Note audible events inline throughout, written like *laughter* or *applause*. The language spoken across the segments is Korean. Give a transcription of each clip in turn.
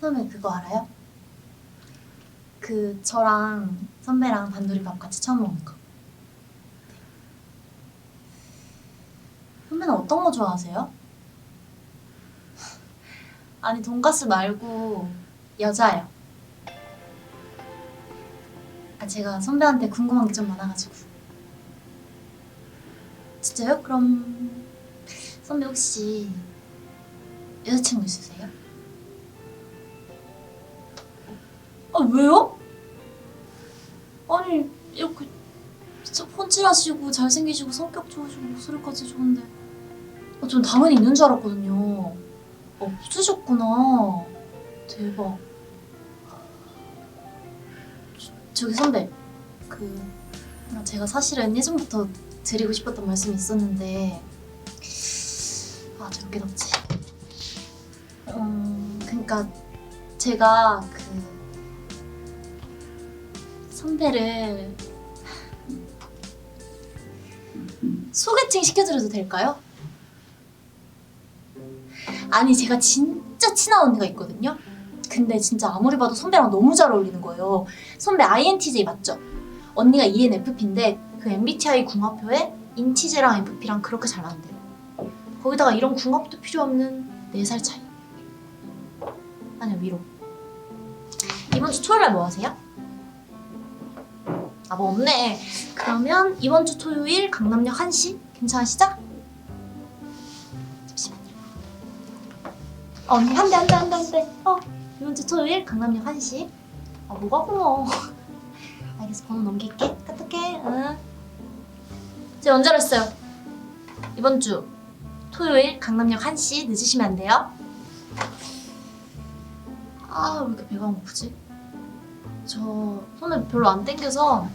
선배 그거 알아요? 그 저랑 선배랑 단둘이밥 같이 처음 먹는 거. 네. 선배는 어떤 거 좋아하세요? *laughs* 아니 돈가스 말고 여자요. 아 제가 선배한테 궁금한 게 좀 많아가지고. 진짜요? 그럼 선배 혹시 여자친구 있으세요? 아 왜요? 아니 이렇게 진짜 폰칠하시고 잘생기시고 성격 좋으시고 목소리까지 좋은데. 아, 전 당연히 있는 줄 알았거든요. 없으셨구나. 대박. 저- 저기 선배 그 제가 사실은 예전부터 드리고 싶었던 말씀이 있었는데. 아 저렇게 덥지. 음 그러니까 제가 그 선배를 소개팅 시켜드려도 될까요? 아니 제가 진짜 친한 언니가 있거든요. 근데 진짜 아무리 봐도 선배랑 너무 잘 어울리는 거예요. 선배 INTJ 맞죠? 언니가 ENFP인데 그 MBTI 궁합표에 인티제랑 FP랑 그렇게 잘 맞는데요. 거기다가 이런 궁합도 필요 없는 4살 차이. 아니요 위로. 이번 주 토요일 날 뭐 하세요? 아 뭐 없네. 그러면 이번 주 토요일 강남역 1시 괜찮으시죠? 잠시만요. 어, 언니 한 대 한 대 한 대 한 대. 어 이번 주 토요일 강남역 1시. 아 뭐가 고마워. *laughs* 알겠어 번호 넘길게. 카톡해. 응. 제가 언제로 했어요? 이번 주 토요일 강남역 1시 늦으시면 안 돼요. 아 왜 이렇게 배가 고프지? 저 손을 별로 안 땡겨서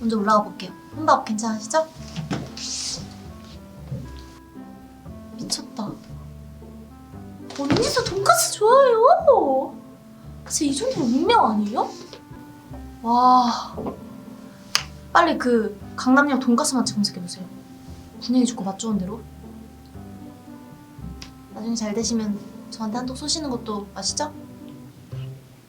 먼저 올라가 볼게요. 혼밥 괜찮으시죠? 미쳤다. 언니도 돈까스 좋아해요. 진짜 이 정도면 운명 아니에요? 와. 빨리 그 강남역 돈까스 맛집 검색해보세요. 분위기 좋고 맛 좋은 대로. 나중에 잘 되시면 저한테 한턱 쏘시는 것도 아시죠?